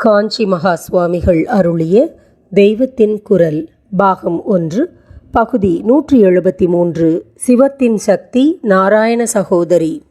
காஞ்சி மகா சுவாமிகள் அருளிய தெய்வத்தின் குரல் பாகம் ஒன்று பகுதி நூற்றி எழுபத்தி மூன்று சிவத்தின் சக்தி நாராயண சகோதரி.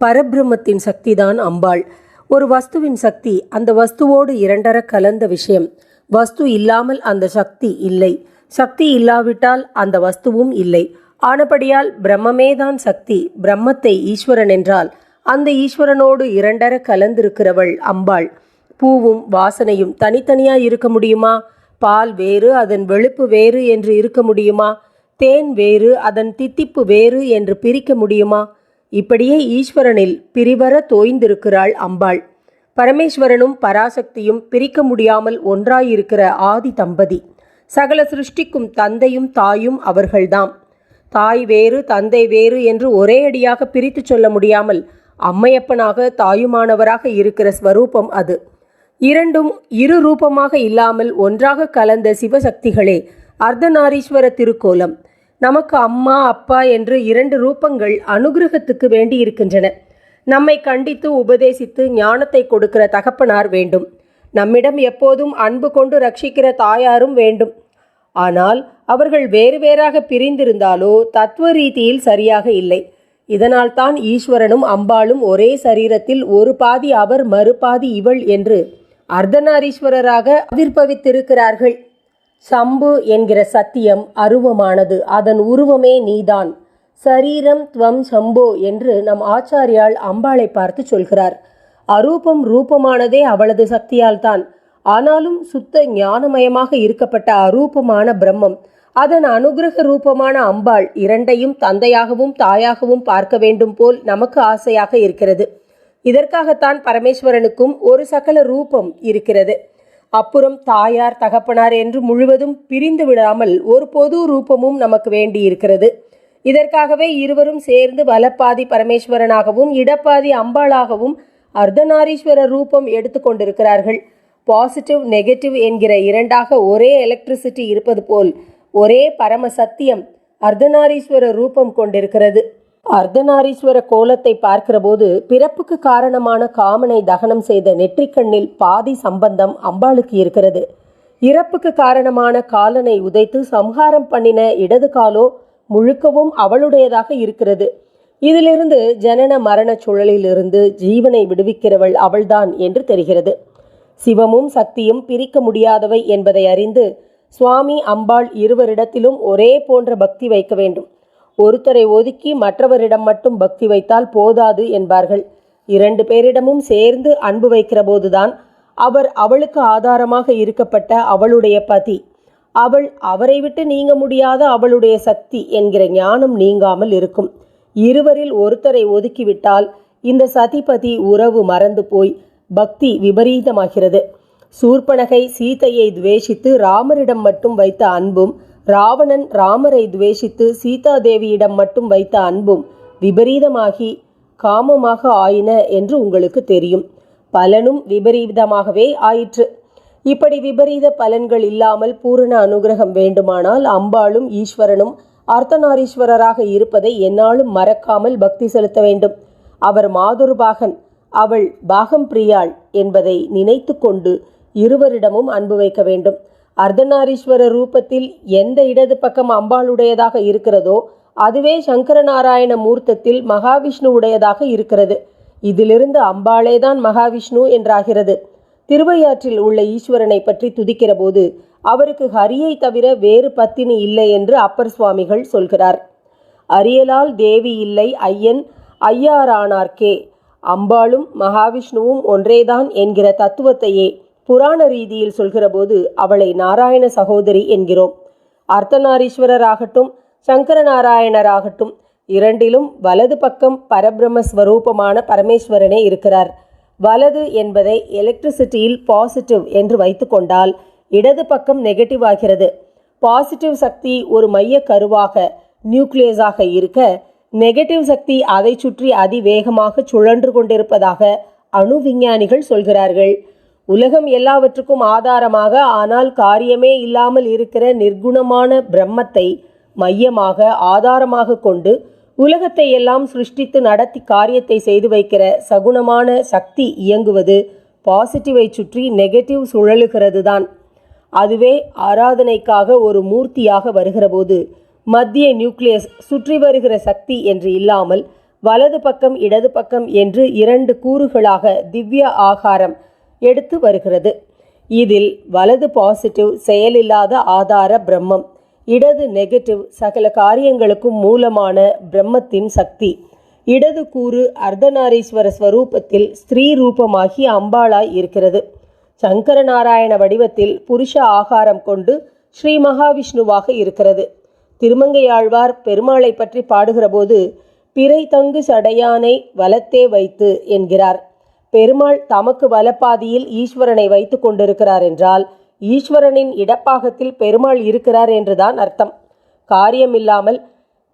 பரபிரம்மத்தின் சக்திதான் அம்பாள். ஒரு வஸ்துவின் சக்தி அந்த வஸ்துவோடு இரண்டர கலந்த விஷயம். வஸ்து இல்லாமல் அந்த சக்தி இல்லை. சக்தி இல்லாவிட்டால் அந்த வஸ்துவும் இல்லை. ஆனபடியால் பிரம்மமேதான் சக்தி. பிரம்மத்தை ஈஸ்வரன் என்றால் அந்த ஈஸ்வரனோடு இரண்டர கலந்திருக்கிறவள் அம்பாள். பூவும் வாசனையும் தனித்தனியாக இருக்க முடியுமா? பால் வேறு அதன் வெளுப்பு வேறு என்று இருக்க முடியுமா? தேன் வேறு அதன் தித்திப்பு வேறு என்று பிரிக்க முடியுமா? இப்படியே ஈஸ்வரனில் பிரிவர தோய்ந்திருக்கிறாள் அம்பாள். பரமேஸ்வரனும் பராசக்தியும் பிரிக்க முடியாமல் ஒன்றாயிருக்கிற ஆதி தம்பதி. சகல சிருஷ்டிக்கும் தந்தையும் தாயும் அவர்கள்தாம். தாய் வேறு தந்தை வேறு என்று ஒரே அடியாக பிரித்து சொல்ல முடியாமல் அம்மையப்பனாக தாயுமானவராக இருக்கிற ஸ்வரூபம் அது. இரண்டும் இரு ரூபமாக இல்லாமல் ஒன்றாக கலந்த சிவசக்திகளே அர்த்தநாரீஸ்வர திருக்கோலம். நமக்கு அம்மா அப்பா என்று இரண்டு ரூபங்கள் அனுகிரகத்துக்கு வேண்டி இருக்கின்றன நம்மை கண்டித்து உபதேசித்து ஞானத்தை கொடுக்கிற தகப்பனார் வேண்டும். நம்மிடம் எப்போதும் அன்பு கொண்டு ரட்சிக்கிற தாயாரும் வேண்டும். ஆனால் அவர்கள் வேறு வேறாக பிரிந்திருந்தாலோ தத்துவ ரீதியில் சரியாக இல்லை. இதனால்தான் ஈஸ்வரனும் அம்பாளும் ஒரே சரீரத்தில் ஒரு பாதி அவர் மறுபாதி இவள் என்று அர்த்தநாரீஸ்வரராக ஆவிர்பவித்திருக்கிறார்கள். சம்பு என்கிற சத்தியம் அருவமானது. அதன் உருவமே நீதான். சரீரம் துவம் சம்போ என்று நம் ஆச்சாரியால் அம்பாளை பார்த்து சொல்கிறார். அரூபம் ரூபமானதே அவளது சக்தியால் தான் ஆனாலும் சுத்த ஞானமயமாக இருக்கப்பட்ட அரூபமான பிரம்மம் அதன் அனுகிரக ரூபமான அம்பாள் இரண்டையும் தந்தையாகவும் தாயாகவும் பார்க்க வேண்டும் போல் நமக்கு ஆசையாக இருக்கிறது. இதற்காகத்தான் பரமேஸ்வரனுக்கும் ஒரு சகல ரூபம் இருக்கிறது. அப்புறம் தாயார் தகப்பனார் என்று முழுவதும் பிரிந்து விடாமல் ஒரு பொது ரூபமும் நமக்கு வேண்டி இருக்கிறது. இதற்காகவே இருவரும் சேர்ந்து வலப்பாதி பரமேஸ்வரனாகவும் இடப்பாதி அம்பாளாகவும் அர்த்தநாரீஸ்வர ரூபம் எடுத்துக்கொண்டிருக்கிறார்கள் பாசிட்டிவ் நெகட்டிவ் என்கிற இரண்டாக ஒரே எலக்ட்ரிசிட்டி இருப்பது போல் ஒரே பரம சத்தியம் அர்த்தநாரீஸ்வர ரூபம் கொண்டிருக்கிறது. அர்த்தநாரீஸ்வர கோலத்தை பார்க்கிறபோது பிறப்புக்கு காரணமான காமனை தகனம் செய்த நெற்றிக்கண்ணில் பாதி சம்பந்தம் அம்பாளுக்கு இருக்கிறது. இறப்புக்கு காரணமான காலனை உதைத்து சம்ஹாரம் பண்ணின இடது காலோ முழுக்கவும் அவளுடையதாக இருக்கிறது. இதிலிருந்து ஜனன மரண சுழலிலிருந்து ஜீவனை விடுவிக்கிறவள் அவள்தான் என்று தெரிகிறது. சிவமும் சக்தியும் பிரிக்க முடியாதவை என்பதை அறிந்து சுவாமி அம்பாள் இருவரிடத்திலும் ஒரே போன்ற பக்தி வைக்க வேண்டும். ஒருத்தரை ஒதுக்கி மற்றவரிடம் மட்டும் பக்தி வைத்தால் போதாது என்பார்கள். இரண்டு பேரிடமும் சேர்ந்து அன்பு வைக்கிற போதுதான் அவர் அவளுக்கு ஆதாரமாக இருக்கப்பட்ட அவளுடைய பதி. அவள் அவரை விட்டு நீங்க முடியாத அவளுடைய சக்தி என்கிற ஞானம் நீங்காமல் இருக்கும். இருவரில் ஒருத்தரை ஒதுக்கிவிட்டால் இந்த சதிபதி உறவு மறந்து போய் பக்தி விபரீதமாகிறது. சூர்பனகை சீதையை துவேஷித்து ராமரிடம் மட்டும் வைத்த அன்பும் ராவணன் ராமரை துவேஷித்து சீதாதேவியிடம் மட்டும் வைத்த அன்பும் விபரீதமாகி காமமாக ஆயின என்று உங்களுக்கு தெரியும். பலனும் விபரீதமாகவே ஆயிற்று. இப்படி விபரீத பலன்கள் இல்லாமல் பூரண அனுகிரகம் வேண்டுமானால் அம்பாளும் ஈஸ்வரனும் அர்த்தநாரீஸ்வரராக இருப்பதை என்னாலும் மறக்காமல் பக்தி செலுத்த வேண்டும். அவர் மாதுர்பாகன் அவள் பாகம் பிரியாள் என்பதை நினைத்து கொண்டு இருவரிடமும் அன்பு வைக்க வேண்டும். அர்த்தநாரீஸ்வர ரூபத்தில் எந்த இடது பக்கம் அம்பாளுடையதாக இருக்கிறதோ அதுவே சங்கரநாராயண மூர்த்தத்தில் மகாவிஷ்ணு உடையதாக இருக்கிறது. இதிலிருந்து அம்பாளேதான் மகாவிஷ்ணு என்றாகிறது. திருவையாற்றில் உள்ள ஈஸ்வரனை பற்றி துதிக்கிற போது அவருக்கு ஹரியை தவிர வேறு பத்தினி இல்லை என்று அப்பர் சுவாமிகள் சொல்கிறார். அரியலால் தேவி இல்லை ஐயன் ஐயாரானார்க்கே. அம்பாளும் மகாவிஷ்ணுவும் ஒன்றேதான் என்கிற தத்துவத்தையே புராண ரீதியில் சொல்கிறபோது அவளை நாராயண சகோதரி என்கிறோம். அர்த்தநாரீஸ்வரராகட்டும் சங்கரநாராயணராகட்டும் இரண்டிலும் வலது பக்கம் பரபிரம ஸ்வரூபமான பரமேஸ்வரனே இருக்கிறார். வலது என்பதை எலக்ட்ரிசிட்டியில் பாசிட்டிவ் என்று வைத்துக்கொண்டால் இடது பக்கம் நெகட்டிவ் ஆகிறது. பாசிட்டிவ் சக்தி ஒரு மைய கருவாக நியூக்ளியஸாக இருக்க நெகட்டிவ் சக்தி அதை சுற்றி அதிவேகமாக சுழன்று கொண்டிருப்பதாக அணு விஞ்ஞானிகள் சொல்கிறார்கள். உலகம் எல்லாவற்றுக்கும் ஆதாரமாக ஆனால் காரியமே இல்லாமல் இருக்கிற நிர்குணமான பிரம்மத்தை மையமாக ஆதாரமாக கொண்டு உலகத்தை எல்லாம் சிருஷ்டித்து நடத்தி காரியத்தை செய்து வைக்கிற சகுணமான சக்தி இயங்குவது பாசிட்டிவை சுற்றி நெகட்டிவ் சுழலுகிறது தான் அதுவே ஆராதனைக்காக ஒரு மூர்த்தியாக வருகிறபோது மத்திய நியூக்ளியஸ் சுற்றி வருகிற சக்தி என்று இல்லாமல் வலது பக்கம் இடது பக்கம் என்று இரண்டு கூறுகளாக திவ்ய ஆகாரம் எடுத்து வருகிறது. இதில் வலது பாசிட்டிவ் செயலில்லாத ஆதார பிரம்மம். இடது நெகட்டிவ் சகல காரியங்களுக்கும் மூலமான பிரம்மத்தின் சக்தி. இடது கூறு அர்த்தநாரீஸ்வர ஸ்வரூபத்தில் ஸ்திரீ ரூபமாகி அம்பாளாய் இருக்கிறது. சங்கரநாராயண வடிவத்தில் புருஷ ஆகாரம் கொண்டு ஸ்ரீ மகாவிஷ்ணுவாக இருக்கிறது. திருமங்கையாழ்வார் பெருமாளை பற்றி பாடுகிறபோது பிறை தங்கு சடையானை வலத்தே வைத்து என்கிறார். பெருமாள் தமக்கு வலப்பாதியில் ஈஸ்வரனை வைத்து கொண்டிருக்கிறார் என்றால் ஈஸ்வரனின் இடப்பாகத்தில் பெருமாள் இருக்கிறார் என்றுதான் அர்த்தம். காரியமில்லாமல்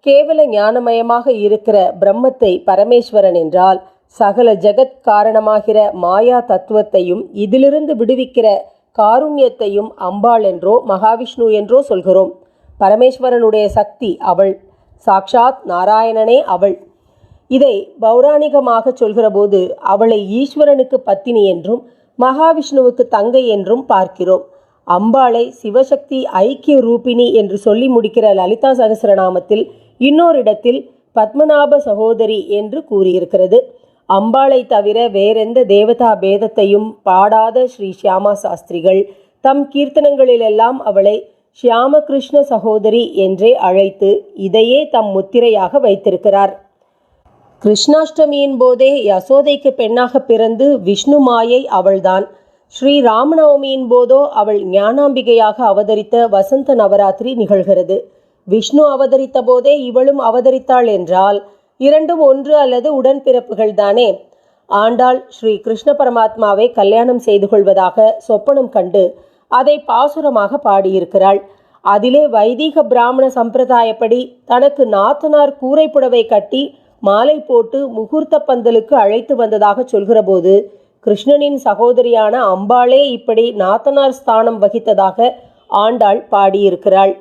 கேவல ஞானமயமாக இருக்கிற பிரம்மத்தை பரமேஸ்வரன் என்றால் சகல ஜெகத் காரணமாகிற மாயா தத்துவத்தையும் இதிலிருந்து விடுவிக்கிற காருண்யத்தையும் அம்பாள் என்றோ மகாவிஷ்ணு என்றோ சொல்கிறோம். பரமேஸ்வரனுடைய சக்தி அவள். சாக்ஷாத் நாராயணனே அவள். இதை பௌராணிகமாக சொல்கிறபோது அவளை ஈஸ்வரனுக்கு பத்தினி என்றும் மகாவிஷ்ணுவுக்கு தங்கை என்றும் பார்க்கிறோம். அம்பாளை சிவசக்தி ஐக்கிய ரூபிணி என்று சொல்லி முடிக்கிற லலிதா சகசிரநாமத்தில் இன்னொரு இடத்தில் பத்மநாப சகோதரி என்று கூறியிருக்கிறது. அம்பாளை தவிர வேறெந்த தேவதா பேதத்தையும் பாடாத ஸ்ரீ ஷியாமா சாஸ்திரிகள் தம் கீர்த்தனங்களிலெல்லாம் அவளை ஷியாமகிருஷ்ண சகோதரி என்றே அழைத்து இதையே தம் முத்திரையாக வைத்திருக்கிறார். கிருஷ்ணாஷ்டமியின் போதே யசோதைக்கு பெண்ணாக பிறந்து விஷ்ணு மாயை அவள்தான். ஸ்ரீ ராமநவமியின் போதோ அவள் ஞானாம்பிகையாக அவதரித்த வசந்த நவராத்திரி நிகழ்கிறது. விஷ்ணு அவதரித்த போதே இவளும் அவதரித்தாள் என்றால் இரண்டும் ஒன்று அல்லது உடன்பிறப்புகள் தானே? ஆண்டாள் ஸ்ரீ கிருஷ்ண பரமாத்மாவை கல்யாணம் செய்து கொள்வதாக சொப்பனம் கண்டு அதை பாசுரமாக பாடியிருக்கிறாள். அதிலே வைதீக பிராமண சம்பிரதாயப்படி தனக்கு நாத்தனார் கூரைப்புடவை கட்டி மாலை போட்டு முகூர்த்த பந்தலுக்கு அழைத்து வந்ததாக சொல்கிறபோது கிருஷ்ணனின் சகோதரியான அம்பாளே இப்படி நாத்தனார் ஸ்தானம் வகித்ததாக ஆண்டாள் பாடியிருக்கிறாள்.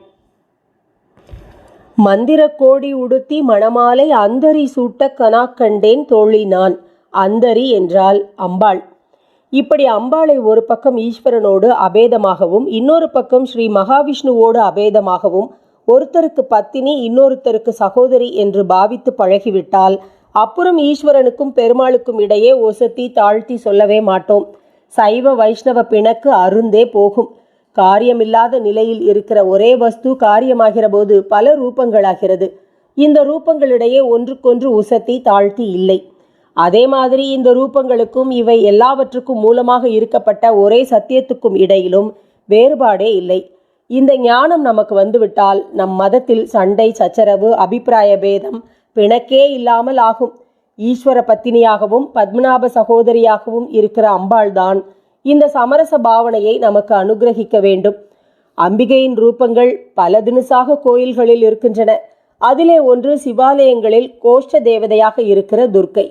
மந்திர கோடி உடுத்தி மணமாலை அந்தரி சூட்ட கனா கண்டேன் தோழி நான் அந்தரி என்றால் அம்பாள். இப்படி அம்பாளை ஒரு பக்கம் ஈஸ்வரனோடு அபேதமாகவும் இன்னொரு பக்கம் ஸ்ரீ மகாவிஷ்ணுவோடு அபேதமாகவும் ஒருத்தருக்கு பத்தினி இன்னொருத்தருக்கு சகோதரி என்று பாவித்து பழகிவிட்டால் அப்புறம் ஈஸ்வரனுக்கும் பெருமாளுக்கும் இடையே ஒசத்தி தாழ்த்தி சொல்லவே மாட்டோம். சைவ வைஷ்ணவ பிணக்கு அருந்தே போகும். காரியமில்லாத நிலையில் இருக்கிற ஒரே வஸ்து காரியமாகிற போது பல ரூபங்களாகிறது. இந்த ரூபங்களிடையே ஒன்றுக்கொன்று உசத்தி தாழ்த்தி இல்லை. அதே மாதிரி இந்த ரூபங்களுக்கும் இவை எல்லாவற்றுக்கும் மூலமாக இருக்கப்பட்ட ஒரே சத்தியத்துக்கும் இடையிலும் வேறுபாடே இல்லை. இந்த ஞானம் நமக்கு வந்துவிட்டால் நம் மதத்தில் சண்டை சச்சரவு அபிப்பிராய பேதம் பிணக்கே இல்லாமல் ஆகும். ஈஸ்வர பத்தினியாகவும் பத்மநாப சகோதரியாகவும் இருக்கிற அம்பாள்தான் இந்த சமரச பாவனையை நமக்கு அனுகிரகிக்க வேண்டும். அம்பிகையின் ரூபங்கள் பல தினுசாக கோயில்களில் இருக்கின்றன. அதிலே ஒன்று சிவாலயங்களில் கோஷ்ட தேவதையாக இருக்கிற துர்க்கை.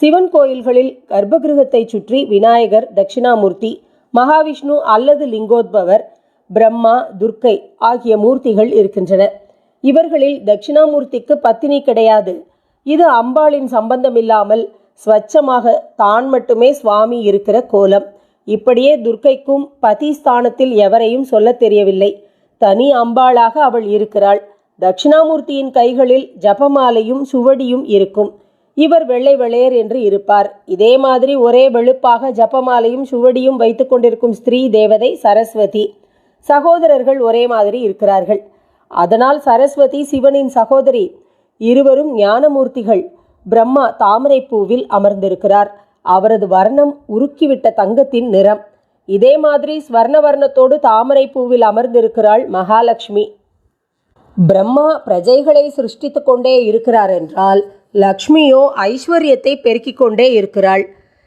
சிவன் கோயில்களில் கர்ப்பகிருகத்தை சுற்றி விநாயகர் தட்சிணாமூர்த்தி மகாவிஷ்ணு அல்லது லிங்கோத்பவர் பிரம்மா துர்க்கை ஆகிய மூர்த்திகள் இருக்கின்றன. இவர்களில் தட்சிணாமூர்த்திக்கு பத்தினி கிடையாது. இது அம்பாளின் சம்பந்தமில்லாமல் ஸ்வச்சமாக தான் மட்டுமே சுவாமி இருக்கிற கோலம். இப்படியே துர்க்கைக்கும் பதி ஸ்தானத்தில் எவரையும் சொல்லத் தெரியவில்லை. தனி அம்பாளாக அவள் இருக்கிறாள். தட்சிணாமூர்த்தியின் கைகளில் ஜபமாலையும் சுவடியும் இருக்கும். இவர் வெள்ளை வெளையர் என்று இருப்பார். இதே மாதிரி ஒரே வெளுப்பாக ஜபமாலையும் சுவடியும் வைத்து கொண்டிருக்கும் ஸ்திரீ தேவதை சரஸ்வதி. சகோதரர்கள் ஒரே மாதிரி இருக்கிறார்கள். அதனால் சரஸ்வதி சிவனின் சகோதரி இருவரும் ஞானமூர்த்திகள். பிரம்மா தாமரைப்பூவில் அமர்ந்திருக்கிறார். அவரது வர்ணம் உருக்கிவிட்ட தங்கத்தின் நிறம். இதே மாதிரி ஸ்வர்ண வர்ணத்தோடு தாமரைப்பூவில் அமர்ந்திருக்கிறாள் மகாலட்சுமி. பிரம்மா பிரஜைகளை சிருஷ்டித்து கொண்டே இருக்கிறார் என்றால் லக்ஷ்மியோ ஐஸ்வர்யத்தை பெருக்கிக் கொண்டே இருக்கிறாள்.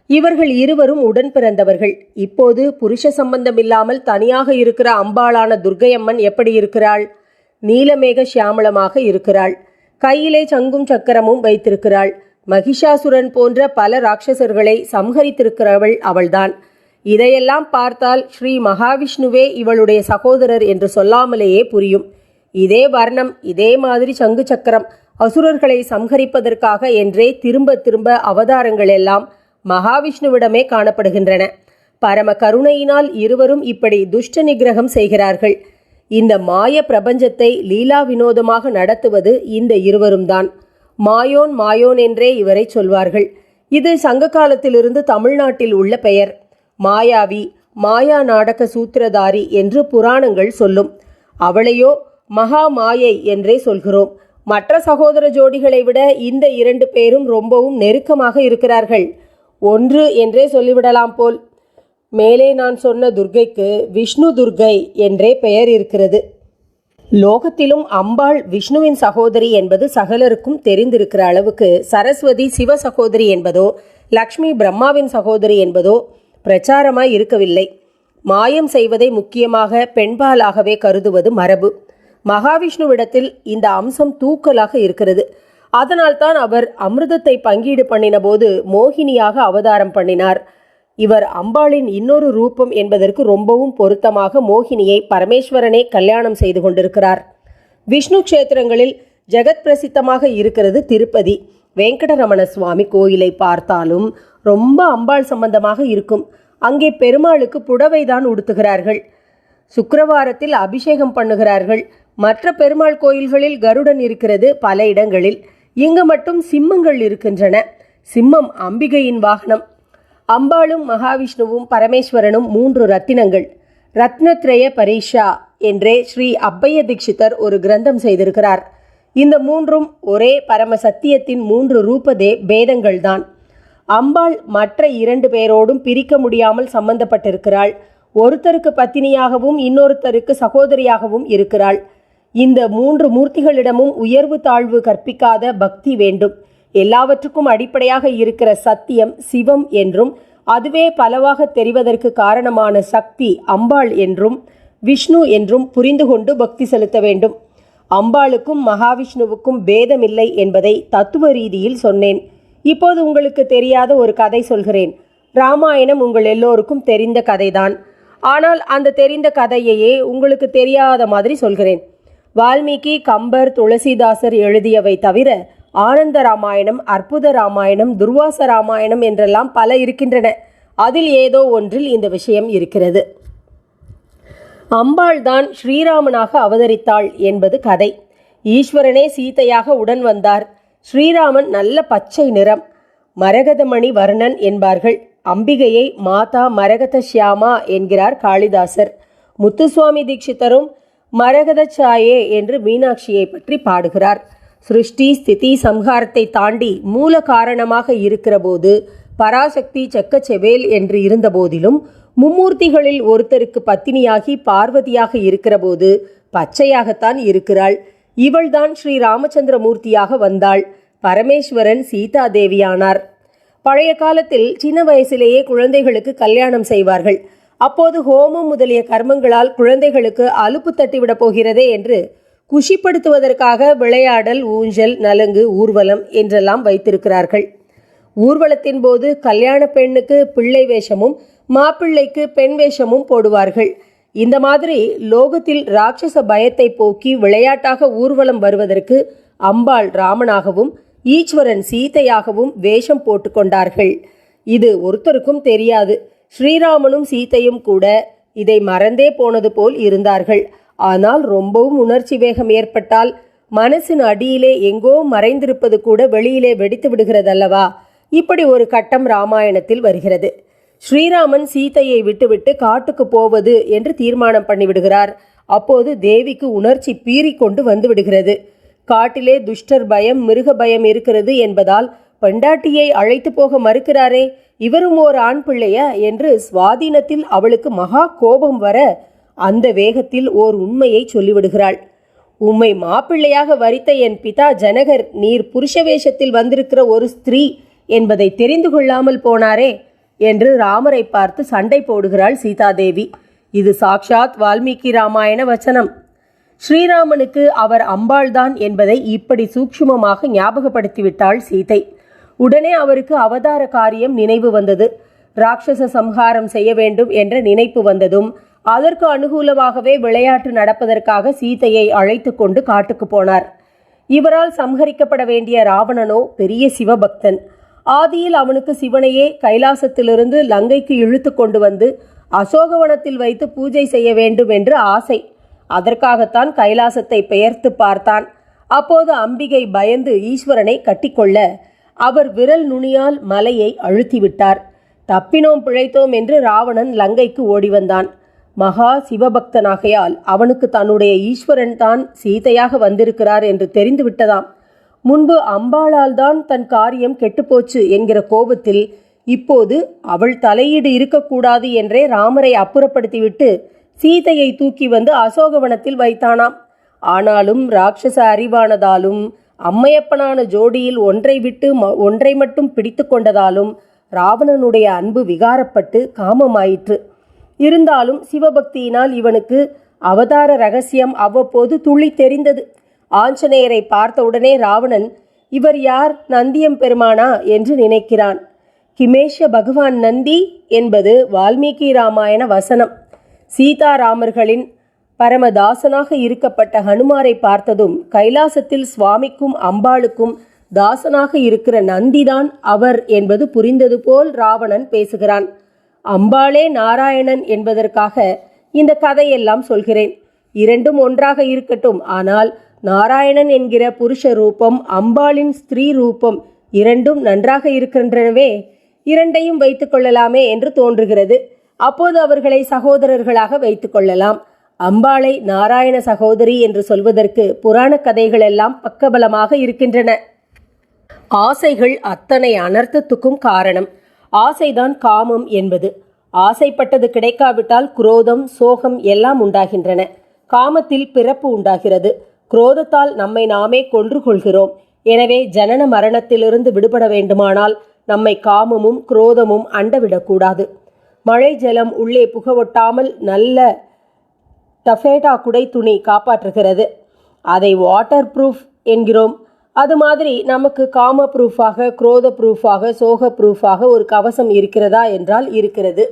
இவர்கள் இருவரும் உடன் பிறந்தவர்கள். இப்போது புருஷ சம்பந்தமில்லாமல் தனியாக இருக்கிற அம்பாளான துர்க்கையம்மன் எப்படி இருக்கிறாள்? நீலமேக சியாமளமாக இருக்கிறாள். கையிலே சங்கும் சக்கரமும் வைத்திருக்கிறாள். மகிஷாசுரன் போன்ற பல ராட்சசர்களை சம்ஹரித்திருக்கிறவள் அவள்தான். இதையெல்லாம் பார்த்தால் ஸ்ரீ மகாவிஷ்ணுவே இவளுடைய சகோதரர் என்று சொல்லாமலேயே புரியும். இதே வர்ணம் இதே மாதிரி சங்கு சக்கரம் அசுரர்களை சம்ஹரிப்பதற்காக என்றே திரும்ப திரும்ப அவதாரங்கள் எல்லாம் மகாவிஷ்ணுவிடமே காணப்படுகின்றன. பரம கருணையினால் இருவரும் இப்படி துஷ்ட நிகிரகம் செய்கிறார்கள். இந்த மாய பிரபஞ்சத்தை லீலா வினோதமாக நடத்துவது இந்த இருவரும்தான். மாயோன் மாயோன் என்றே இவரை சொல்வார்கள். இது சங்க காலத்திலிருந்து தமிழ்நாட்டில் உள்ள பெயர். மாயாவி மாயா நாடக சூத்திரதாரி என்று புராணங்கள் சொல்லும். அவளையோ மகா மாயை என்றே சொல்கிறோம். மற்ற சகோதர ஜோடிகளை விட இந்த இரண்டு பேரும் ரொம்பவும் நெருக்கமாக இருக்கிறார்கள். ஒன்று என்றே சொல்லிவிடலாம் போல். மேலே நான் சொன்ன துர்க்கைக்கு விஷ்ணு துர்க்கை என்றே பெயர் இருக்கிறது. லோகத்திலும் அம்பாள் விஷ்ணுவின் சகோதரி என்பது சகலருக்கும் தெரிந்திருக்கிற அளவுக்கு சரஸ்வதி சிவ சகோதரி என்பதோ லக்ஷ்மி பிரம்மாவின் சகோதரி என்பதோ பிரச்சாரமாய் இருக்கவில்லை. மாயம் செய்வதை முக்கியமாக பெண்பாலாகவே கருதுவது மரபு. மகாவிஷ்ணுவிடத்தில் இந்த அம்சம் தூக்கலாக இருக்கிறது. அதனால்தான் அவர் அமிர்தத்தை பங்கீடு பண்ணின போது மோகினியாக அவதாரம் பண்ணினார். இவர் அம்பாளின் இன்னொரு ரூபம் என்பதற்கு ரொம்பவும் பொருத்தமாக மோகினியை பரமேஸ்வரனே கல்யாணம் செய்து கொண்டிருக்கிறார். விஷ்ணு கஷேத்திரங்களில் ஜெகத் பிரசித்தமாக இருக்கிறது திருப்பதி. வெங்கடரமண சுவாமி கோயிலை பார்த்தாலும் ரொம்ப அம்பாள் சம்பந்தமாக இருக்கும். அங்கே பெருமாளுக்கு புடவை தான் உடுத்துகிறார்கள். சுக்கரவாரத்தில் அபிஷேகம் பண்ணுகிறார்கள். மற்ற பெருமாள் கோயில்களில் கருடன் இருக்கிறது பல இடங்களில். இங்கு மட்டும் சிம்மங்கள் இருக்கின்றன. சிம்மம் அம்பிகையின் வாகனம். அம்பாளும் மகாவிஷ்ணுவும் பரமேஸ்வரனும் மூன்று ரத்தினங்கள். ரத்னத்ரய பரீஷா என்றே ஸ்ரீ அப்பைய தீட்சிதர் ஒரு கிரந்தம் செய்திருக்கிறார். இந்த மூன்றும் ஒரே பரம சத்தியத்தின் மூன்று ரூபதே பேதங்கள்தான் அம்பாள் மற்ற இரண்டு பேரோடும் பிரிக்க முடியாமல் சம்பந்தப்பட்டிருக்கிறாள். ஒருத்தருக்கு பத்தினியாகவும் இன்னொருத்தருக்கு சகோதரியாகவும் இருக்கிறாள். இந்த மூன்று மூர்த்திகளிடமும் உயர்வு தாழ்வு கற்பிக்காத பக்தி வேண்டும். எல்லாவற்றுக்கும் அடிப்படையாக இருக்கிற சத்தியம் சிவம் என்றும் அதுவே பலவாக தெரிவதற்கு காரணமான சக்தி அம்பாள் என்றும் விஷ்ணு என்றும் புரிந்து கொண்டு பக்தி செலுத்த வேண்டும். அம்பாளுக்கும் மகாவிஷ்ணுவுக்கும் பேதமில்லை என்பதை தத்துவ ரீதியில் சொன்னேன். இப்போது உங்களுக்கு தெரியாத ஒரு கதை சொல்கிறேன். ராமாயணம் உங்கள் எல்லோருக்கும் தெரிந்த கதைதான். ஆனால் அந்த தெரிந்த கதையையே உங்களுக்கு தெரியாத மாதிரி சொல்கிறேன். வால்மீகி கம்பர் துளசிதாசர் எழுதியவை தவிர ஆனந்த ராமாயணம் அற்புத ராமாயணம் துர்வாச ராமாயணம் என்றெல்லாம் பல இருக்கின்றன. அதில் ஏதோ ஒன்றில் இந்த விஷயம் இருக்கிறது. அம்பாள் தான் ஸ்ரீராமனாக அவதரித்தாள் என்பது கதை. ஈஸ்வரனே சீதையாக உடன் வந்தார். ஸ்ரீராமன் நல்ல பச்சை நிறம். மரகதமணி வர்ணன் என்பார்கள். அம்பிகையை மாதா மரகத ஷியாமா என்கிறார் காளிதாசர். முத்துசுவாமி தீட்சிதரும் மரகத சாயே என்று மீனாட்சியை பற்றி பாடுகிறார். சிருஷ்டி ஸ்திதி சம்ஹாரத்தை தாண்டி மூல காரணமாக இருக்கிறபோது பராசக்தி செக்கச்செவேல் என்று இருந்தபோதிலும் மும்மூர்த்திகளில் ஒருத்தருக்கு பத்தினியாகி பார்வதியாக இருக்கிறபோது பச்சையாகத்தான் இருக்கிறாள். இவள்தான் ஸ்ரீ ராமச்சந்திர மூர்த்தியாக வந்தாள். பரமேஸ்வரன் சீதா தேவியானார் பழைய காலத்தில் சின்ன வயசிலேயே குழந்தைகளுக்கு கல்யாணம் செய்வார்கள். அப்போது ஹோமம் முதலிய கர்மங்களால் குழந்தைகளுக்கு அலுப்பு தட்டிவிடப் போகிறதே என்று குஷிப்படுத்துவதற்காக விளையாடல் ஊஞ்சல் நலங்கு ஊர்வலம் என்றெல்லாம் வைத்திருக்கிறார்கள். ஊர்வலத்தின் போது கல்யாண பெண்ணுக்கு பிள்ளை வேஷமும் மாப்பிள்ளைக்கு பெண் வேஷமும் போடுவார்கள். இந்த மாதிரி லோகத்தில் ராட்சச பயத்தை போக்கி விளையாட்டாக ஊர்வலம் வருவதற்கு அம்பாள் ராமனாகவும் ஈஸ்வரன் சீதையாகவும் வேஷம் போட்டுக்கொண்டார்கள் இது ஒருத்தருக்கும் தெரியாது. ஸ்ரீராமனும் சீதையும் கூட இதை மறந்தே போனது போல் இருந்தார்கள். ஆனால் ரொம்பவும் உணர்ச்சி வேகம் ஏற்பட்டால் மனசின் அடியிலே எங்கோ மறைந்திருப்பது கூட வெளியிலே வெடித்து விடுகிறதல்லவா? இப்படி ஒரு கட்டம் ராமாயணத்தில் வருகிறது. ஸ்ரீராமன் சீதையை விட்டுவிட்டு காட்டுக்கு போவது என்று தீர்மானம் பண்ணிவிடுகிறார். அப்போது தேவிக்கு உணர்ச்சி பீறிக்கொண்டு வந்து விடுகிறது. காட்டிலே துஷ்டர் பயம் மிருக பயம் இருக்கிறது என்பதால் பெண்டாட்டியை அழைத்து போக மறுக்கிறாரே இவரும் ஓர் ஆண் பிள்ளையா என்று சுவாதீனத்தில் அவளுக்கு மகா கோபம் வர அந்த வேகத்தில் ஓர் உண்மையை சொல்லிவிடுகிறாள். உம்மை மாப்பிள்ளையாக வரித்த என் பிதா ஜனகர் நீர் புருஷ வேஷத்தில் வந்திருக்கிற ஒரு ஸ்திரீ என்பதை தெரிந்து கொள்ளாமல் போனாரே என்று ராமரை பார்த்து சண்டை போடுகிறாள் சீதாதேவி. இது சாக்ஷாத் வால்மீகி ராமாயண வச்சனம். ஸ்ரீராமனுக்கு அவர் அம்பாள்தான் என்பதை இப்படி சூக்ஷ்மமாக ஞாபகப்படுத்திவிட்டாள் சீதை. உடனே அவருக்கு அவதார காரியம் நினைவு வந்தது. ராட்சச சம்ஹாரம் செய்ய வேண்டும் என்ற நினைப்பு வந்ததும் அதற்கு அனுகூலமாகவே விளையாட்டு நடப்பதற்காக சீதையை அழைத்து கொண்டு காட்டுக்கு போனார். இவரால் சம்ஹரிக்கப்பட வேண்டிய ராவணனோ பெரிய சிவபக்தன். ஆதியில் அவனுக்கு சிவனையே கைலாசத்திலிருந்து லங்கைக்கு இழுத்து கொண்டு வந்து அசோகவனத்தில் வைத்து பூஜை செய்ய வேண்டும் என்று ஆசை. அதற்காகத்தான் கைலாசத்தை பெயர்த்து பார்த்தான். அப்போது அம்பிகை பயந்து ஈஸ்வரனை கட்டிக்கொள்ள அவர் விரல் நுனியால் மலையை அழுத்திவிட்டார். தப்பினோம் பிழைத்தோம் என்று ராவணன் லங்கைக்கு ஓடி வந்தான். மகா சிவபக்தனாகையால் அவனுக்கு தன்னுடைய ஈஸ்வரன் தான் சீதையாக வந்திருக்கிறார் என்று தெரிந்து விட்டதாம். முன்பு அம்பாளால் தான் தன் காரியம் கெட்டுப்போச்சு என்கிற கோபத்தில் இப்போது அவள் தலையீடு இருக்கக்கூடாது என்றே ராமரை அப்புறப்படுத்திவிட்டு சீதையை தூக்கி வந்து அசோகவனத்தில் வைத்தானாம். ஆனாலும் ராட்சச அறிவானதாலும் அம்மையப்பனான ஜோடியில் ஒன்றை விட்டு ம- ஒன்றை மட்டும் பிடித்து கொண்டதாலும் ராவணனுடைய அன்பு விகாரப்பட்டு காமமாயிற்று. இருந்தாலும் சிவபக்தியினால் இவனுக்கு அவதார ரகசியம் அவ்வப்போது துள்ளி தெரிந்தது. ஆஞ்சநேயரை பார்த்தவுடனே ராவணன் இவர் யார்? நந்தியம் பெருமானா? என்று நினைக்கிறான். கிமேஷ பகவான் நந்தி என்பது வால்மீகி ராமாயண வசனம். சீதாராமர்களின் பரமதாசனாக இருக்கப்பட்ட ஹனுமாரை பார்த்ததும் கைலாசத்தில் சுவாமிக்கும் அம்பாளுக்கும் தாசனாக இருக்கிற நந்திதான் அவர் என்பது புரிந்தது போல் ராவணன் பேசுகிறான். அம்பாளே நாராயணன் என்பதற்காக இந்த கதையெல்லாம் சொல்கிறேன். இரண்டும் ஒன்றாக இருக்கட்டும் ஆனால் நாராயணன் என்கிற புருஷ ரூபம் அம்பாளின் ஸ்திரீ ரூபம் இரண்டும் நன்றாக இருக்கின்றனவே. இரண்டையும் வைத்துக்கொள்ளலாமே என்று தோன்றுகிறது. அப்போது அவர்களை சகோதரர்களாக வைத்துக்கொள்ளலாம் அம்பாளை நாராயண சகோதரி என்று சொல்வதற்கு புராண கதைகள் எல்லாம் பக்கபலமாக இருக்கின்றன. ஆசைகள் அத்தனை அனர்த்தத்துக்கும் காரணம். ஆசைதான் காமம் என்பது. ஆசைப்பட்டது கிடைக்காவிட்டால் குரோதம் சோகம் எல்லாம் உண்டாகின்றன. காமத்தில் பிறப்பு உண்டாகிறது. குரோதத்தால் நம்மை நாமே கொன்று கொள்கிறோம். எனவே ஜனன மரணத்திலிருந்து விடுபட வேண்டுமானால் நம்மை காமமும் குரோதமும் அண்டவிடக்கூடாது. மழை ஜலம் உள்ளே புகவொட்டாமல் நல்ல டஃபேட்டா குடை துணி காப்பாற்றுகிறது. அதை வாட்டர் ப்ரூஃப் என்கிறோம். அது மாதிரி நமக்கு காம ப்ரூஃபாக குரோத ப்ரூஃபாக சோக ப்ரூஃபாக ஒரு கவசம் இருக்கிறதா என்றால் இருக்கிறது.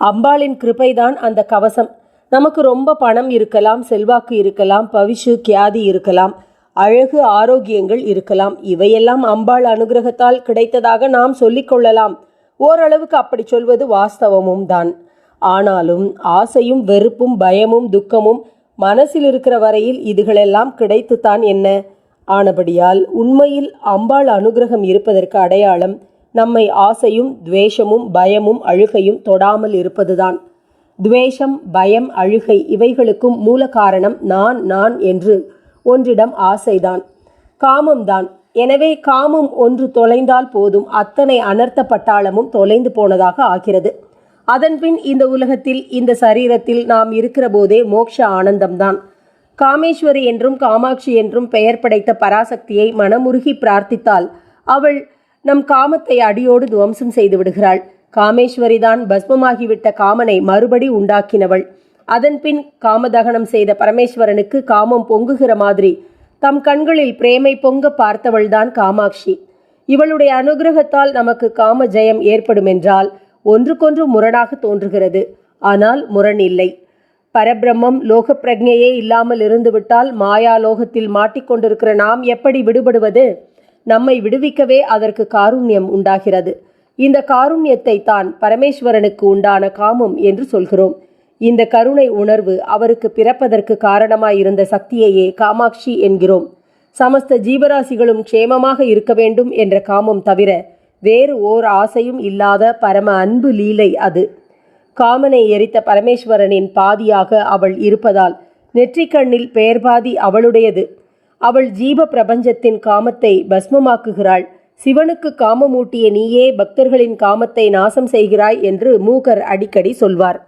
அம்பாளின் கிருபைதான் அந்த கவசம். நமக்கு ரொம்ப பணம் இருக்கலாம் செல்வாக்கு இருக்கலாம் பவிஷு கியாதி இருக்கலாம் அழகு ஆரோக்கியங்கள் இருக்கலாம். இவையெல்லாம் அம்பாள் அனுகிரகத்தால் கிடைத்ததாக நாம் சொல்லிக்கொள்ளலாம் ஓரளவுக்கு அப்படி சொல்வது வாஸ்தவமும் தான் ஆனாலும் ஆசையும் வெறுப்பும் பயமும் துக்கமும் மனசில் இருக்கிற வரையில் இதுகளெல்லாம் கிடைத்துத்தான் என்ன? ஆனபடியால் உண்மையில் அம்பாள் அனுகிரகம் இருப்பதற்கு அடையாளம் நம்மை ஆசையும் துவேஷமும் பயமும் அழுகையும் தொடாமல் இருப்பதுதான். துவேஷம் பயம் அழுகை இவைகளுக்கும் மூல காரணம் நான் நான் என்று ஒன்றிடம் ஆசைதான். காமம்தான். எனவே காமம் ஒன்று தொலைந்தால் போதும் அத்தனை அனர்த்த பட்டாளமும் தொலைந்து போனதாக ஆகிறது. அதன்பின் இந்த உலகத்தில் இந்த சரீரத்தில் நாம் இருக்கிற போதே மோக்ஷ ஆனந்தம்தான். காமேஸ்வரி என்றும் காமாட்சி என்றும் பெயர் படைத்த பராசக்தியை மனமுருகி பிரார்த்தித்தால் அவள் நம் காமத்தை அடியோடு துவம்சம் செய்து விடுகிறாள். காமேஸ்வரிதான் பஸ்மமாகிவிட்ட காமனை மறுபடி உண்டாக்கினவள். அதன்பின் காமதகனம் செய்த பரமேஸ்வரனுக்கு காமம் பொங்குகிற மாதிரி தம் கண்களில் பிரேமை பொங்க பார்த்தவள்தான் காமாட்சி. இவளுடைய அனுகிரகத்தால் நமக்கு காம ஜெயம் ஏற்படுமென்றால் ஒன்றுக்கொன்று முரணாக தோன்றுகிறது. ஆனால் முரண் இல்லை. பரபிரம்மம் லோக பிரஜையே இல்லாமல் இருந்துவிட்டால் மாயா லோகத்தில் மாட்டிக்கொண்டிருக்கிற நாம் எப்படி விடுபடுவது? நம்மை விடுவிக்கவே அதற்கு காருண்யம் உண்டாகிறது. இந்த காருண்யத்தை தான் பரமேஸ்வரனுக்கு உண்டான காமம் என்று சொல்கிறோம். இந்த கருணை உணர்வு அவருக்கு பிறப்பதற்கு காரணமாயிருந்த சக்தியையே காமாட்சி என்கிறோம். சமஸ்த ஜீவராசிகளும் க்ஷேமமாக இருக்க வேண்டும் என்ற காமம் தவிர வேறு ஓர் ஆசையும் இல்லாத பரம அன்பு லீலை அது. காமனை எரித்த பரமேஸ்வரனின் பாதியாக அவள் இருப்பதால் நெற்றிக்கண்ணில் பெயர்பாதி அவளுடையது. அவள் ஜீவ பிரபஞ்சத்தின் காமத்தை பஸ்மமாக்குகிறாள். சிவனுக்கு காமமூட்டிய நீயே பக்தர்களின் காமத்தை நாசம் செய்கிறாய் என்று மூகர் அடிக்கடி சொல்வார்.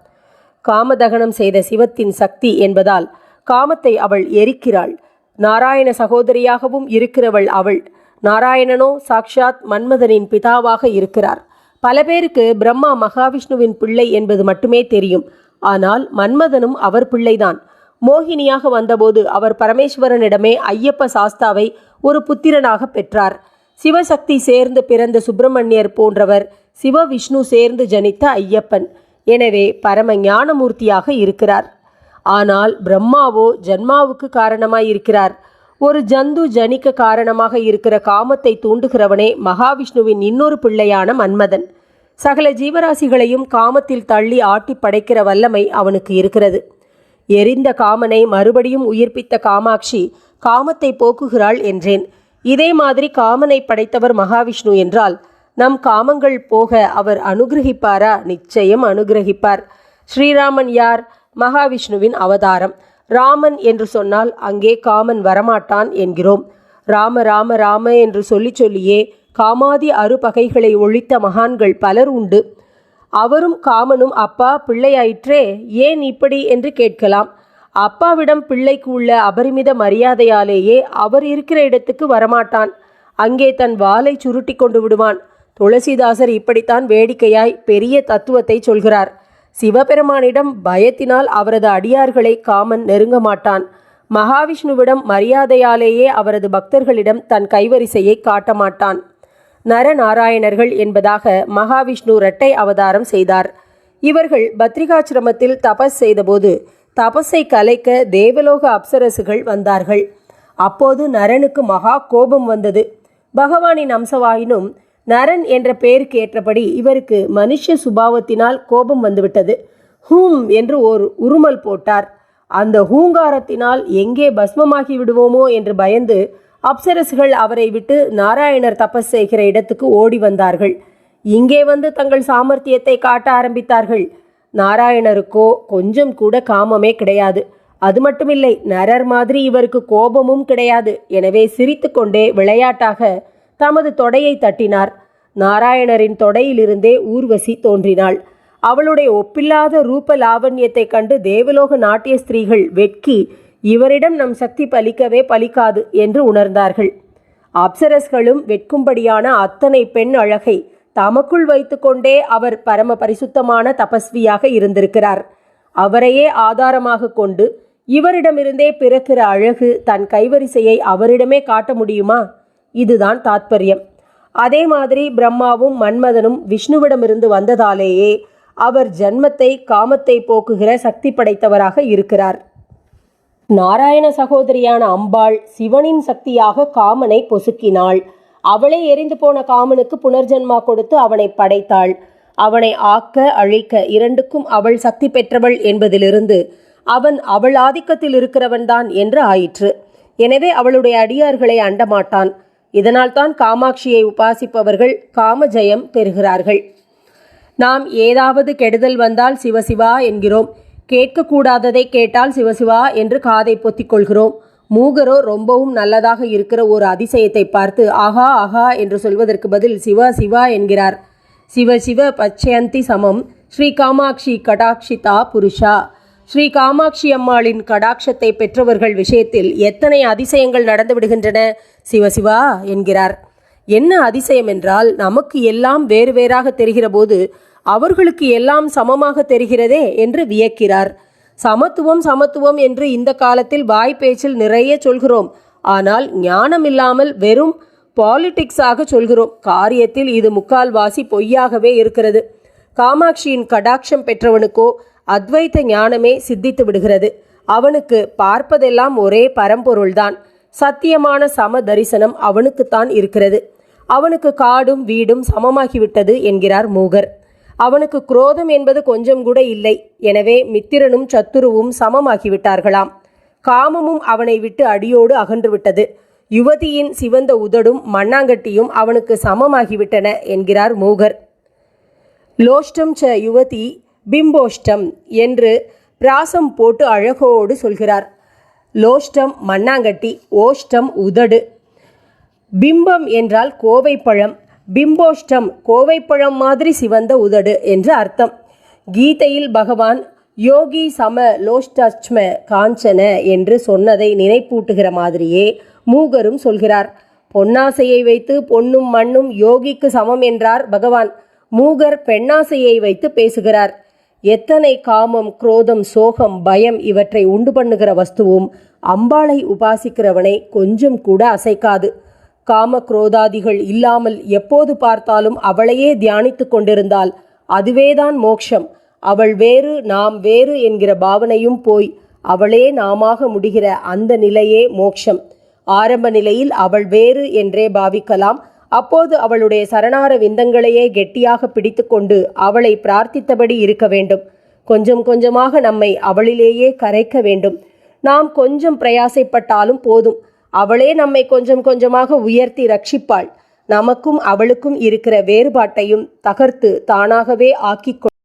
காமதகனம் செய்த சிவத்தின் சக்தி என்பதால் காமத்தை அவள் எரிக்கிறாள். நாராயண சகோதரியாகவும் இருக்கிறவள் அவள். நாராயணனோ சாக்ஷாத் மன்மதனின் பிதாவாக இருக்கிறார். பல பேருக்கு பிரம்மா மகாவிஷ்ணுவின் பிள்ளை என்பது மட்டுமே தெரியும். ஆனால் மன்மதனும் அவர் பிள்ளைதான். மோகினியாக வந்தபோது அவர் பரமேஸ்வரனிடமே ஐயப்ப சாஸ்தாவை ஒரு புத்திரனாக பெற்றார். சிவசக்தி சேர்ந்து பிறந்த சுப்பிரமணியர் போன்றவர் சிவ விஷ்ணு சேர்ந்து ஜனித்த ஐயப்பன். எனவே பரம ஞானமூர்த்தியாக இருக்கிறார். ஆனால் பிரம்மாவோ ஜன்மாவுக்கு காரணமாய் இருக்கிறார் ஒரு ஜந்து ஜனிக்க காரணமாக இருக்கிற காமத்தை தூண்டுகிறவனே மகாவிஷ்ணுவின் இன்னொரு பிள்ளையான மன்மதன். சகல ஜீவராசிகளையும் காமத்தில் தள்ளி ஆட்டி படைக்கிற வல்லமை அவனுக்கு இருக்கிறது. எரிந்த காமனை மறுபடியும் உயிர்ப்பித்த காமாட்சி காமத்தை போக்குகிறாள் என்றேன். இதே மாதிரி காமனை படைத்தவர் மகாவிஷ்ணு என்றால் நம் காமங்கள் போக அவர் அனுகிரகிப்பாரா? நிச்சயம் அனுகிரகிப்பார். ஸ்ரீராமன் யார்? மகாவிஷ்ணுவின் அவதாரம். ராமன் என்று சொன்னால் அங்கே காமன் வரமாட்டான் என்கிறோம். ராம ராம ராம என்று சொல்லி சொல்லியே காமாதி அறுபகைகளை ஒழித்த மகான்கள் பலர் உண்டு. அவரும் காமனும் அப்பா பிள்ளையாயிற்றே ஏன் இப்படி? என்று கேட்கலாம். அப்பாவிடம் பிள்ளைக்கு உள்ள அபரிமித மரியாதையாலேயே அவர் இருக்கிற இடத்துக்கு வரமாட்டான். அங்கே தன் வாளை சுருட்டி கொண்டு விடுவான். துளசிதாசர் இப்படித்தான் வேடிக்கையாய் பெரிய தத்துவத்தை சொல்கிறார். சிவபெருமானிடம் பயத்தினால் அவரது அடியார்களை காமன் நெருங்க மாட்டான். மகாவிஷ்ணுவிடம் மரியாதையாலேயே அவரது பக்தர்களிடம் தன் கைவரிசையை காட்ட மாட்டான். நரநாராயணர்கள் என்பதாக மகாவிஷ்ணு இரட்டை அவதாரம் செய்தார். இவர்கள் பத்ரிகாசிரமத்தில் தபஸ் செய்தபோது தபஸை கலைக்க தேவலோக அப்சரசுகள் வந்தார்கள். அப்போது நரனுக்கு மகா கோபம் வந்தது. பகவானின் அம்சவாயினும் நரன் என்ற பெயருக்கு ஏற்றபடி இவருக்கு மனுஷ சுபாவத்தினால் கோபம் வந்துவிட்டது. ஹூம் என்று ஓர் உருமல் போட்டார். அந்த ஹூங்காரத்தினால் எங்கே பஸ்மமாகி விடுவோமோ என்று பயந்து அப்சரசுகள் அவரை விட்டு நாராயணர் தபஸ் செய்கிற இடத்துக்கு ஓடி வந்தார்கள். இங்கே வந்து தங்கள் சாமர்த்தியத்தை காட்ட ஆரம்பித்தார்கள். நாராயணருக்கோ கொஞ்சம் கூட காமமே கிடையாது. அது மட்டுமில்லை நரர் மாதிரி இவருக்கு கோபமும் கிடையாது. எனவே சிரித்துக்கொண்டே விளையாட்டாக தமது தொடையை தட்டினார். நாராயணரின் தொடையிலிருந்தே ஊர்வசி தோன்றினாள். அவளுடைய ஒப்பில்லாத ரூப லாவண்யத்தை கண்டு தேவலோக நாட்டிய ஸ்திரீகள் வெட்கி இவரிடம் நம் சக்தி பலிக்கவே பலிக்காது என்று உணர்ந்தார்கள். அப்சரஸ்களும் வெட்கும்படியான அத்தனை பெண் அழகை தமக்குள் வைத்துக்கொண்டே அவர் பரம பரிசுத்தமான தபஸ்வியாக இருந்திருக்கிறார். அவரையே ஆதாரமாக கொண்டு இவரிடமிருந்தே பிறக்கிற அழகு தன் கைவரிசையை அவரிடமே காட்ட முடியுமா? இதுதான் தாத்பரியம். அதே மாதிரி பிரம்மாவும் மன்மதனும் விஷ்ணுவிடமிருந்து வந்ததாலேயே அவர் ஜன்மத்தை காமத்தை போக்குகிற சக்தி படைத்தவராக இருக்கிறார். நாராயண சகோதரியான அம்பாள் சிவனின் சக்தியாக காமனை பொசுக்கினாள். அவளே எரிந்து போன காமனுக்கு புனர்ஜென்மா கொடுத்து அவனை படைத்தாள். அவனை ஆக்க அழிக்க இரண்டுக்கும் அவள் சக்தி பெற்றவள் என்பதிலிருந்து அவன் அவள் ஆதிக்கத்தில் இருக்கிறவன்தான் என்று ஆயிற்று. எனவே அவளுடைய அடியார்களை அண்டமாட்டான். இதனால்தான் காமாட்சியை உபாசிப்பவர்கள் காமஜயம் பெறுகிறார்கள். நாம் ஏதாவது கெடுதல் வந்தால் சிவசிவா என்கிறோம். கேட்கக்கூடாததை கேட்டால் சிவசிவா என்று காதை பொத்திக் கொள்கிறோம். மூகரோ ரொம்பவும் நல்லதாக இருக்கிற ஒரு அதிசயத்தை பார்த்து ஆஹா ஆஹா என்று சொல்வதற்கு பதில் சிவா சிவா என்கிறார். சிவ சிவ பச்சயந்தி சமம். ஸ்ரீ காமாட்சி கடாட்சிதா புருஷா. ஸ்ரீ காமாட்சி அம்மாளின் கடாட்சத்தை பெற்றவர்கள் விஷயத்தில் எத்தனை அதிசயங்கள் நடந்து விடுகின்றன? சிவசிவா என்கிறார். என்ன அதிசயம் என்றால் நமக்கு எல்லாம் வேறு வேறாக தெரிகிற போது அவர்களுக்கு எல்லாம் சமமாக தெரிகிறதே என்று வியக்கிறார். சமத்துவம் சமத்துவம் என்று இந்த காலத்தில் வாய் பேச்சில் நிறைய சொல்கிறோம். ஆனால் ஞானம் இல்லாமல் வெறும் பாலிடிக்ஸாக சொல்கிறோம். காரியத்தில் இது முக்கால்வாசி பொய்யாகவே இருக்கிறது. காமாட்சியின் கடாட்சம் பெற்றவனுக்கோ அத்வைத்த ஞானமே சித்தித்து விடுகிறது. அவனுக்கு பார்ப்பதெல்லாம் ஒரே பரம்பொருள்தான். சத்தியமான சம தரிசனம் அவனுக்குத்தான் இருக்கிறது. அவனுக்கு காடும் வீடும் சமமாகிவிட்டது என்கிறார் மூகர். அவனுக்கு குரோதம் என்பது கொஞ்சம் கூட இல்லை. எனவே மித்திரனும் சத்துருவும் சமமாகிவிட்டார்களாம். காமமும் அவனை விட்டு அடியோடு அகன்று விட்டது யுவதியின் சிவந்த உதடும் மண்ணாங்கட்டியும் அவனுக்கு சமமாகிவிட்டன என்கிறார் மூகர். லோஷ்டம் ச யுவதி பிம்போஷ்டம் என்று பிராசம் போட்டு அழகோடு சொல்கிறார். லோஷ்டம் மண்ணாங்கட்டி ஓஷ்டம் உதடு. பிம்பம் என்றால் கோவைப்பழம். பிம்போஷ்டம் கோவைப்பழம் மாதிரி சிவந்த உதடு என்று அர்த்தம். கீதையில் பகவான் யோகி சம லோஷ்டச்ம காஞ்சன என்று சொன்னதை நினைப்பூட்டுகிற மாதிரியே மூகரும் சொல்கிறார். பொன்னாசையை வைத்து பொன்னும் மண்ணும் யோகிக்கு சமம் என்றார் பகவான். மூகர் பெண்ணாசையை வைத்து பேசுகிறார். எத்தனை காமம் குரோதம் சோகம் பயம் இவற்றை உண்டு பண்ணுகிற வஸ்துவும் அம்பாளை உபாசிக்கிறவனை கொஞ்சம் கூட அசைக்காது. காம குரோதாதிகள் இல்லாமல் எப்போது பார்த்தாலும் அவளையே தியானித்து கொண்டிருந்தால் அதுவேதான் மோக்ஷம். அவள் வேறு நாம் வேறு என்கிற பாவனையும் போய் அவளே நாமாக முடிகிற அந்த நிலையே மோக்ஷம். ஆரம்ப நிலையில் அவள் வேறு என்றே பாவிக்கலாம். அப்போது அவளுடைய சரணார விந்தங்களையே கெட்டியாக பிடித்துக்கொண்டு அவளை பிரார்த்தித்தபடி இருக்க வேண்டும். கொஞ்சம் கொஞ்சமாக நம்மை அவளிலேயே கரைக்க வேண்டும். நாம் கொஞ்சம் பிரயாசைப்பட்டாலும் போதும். அவளே நம்மை கொஞ்சம் கொஞ்சமாக உயர்த்தி ரட்சிப்பாள். நமக்கும் அவளுக்கும் இருக்கிற வேறுபாட்டையும் தகர்த்து தானாகவே ஆக்கிக் கொள்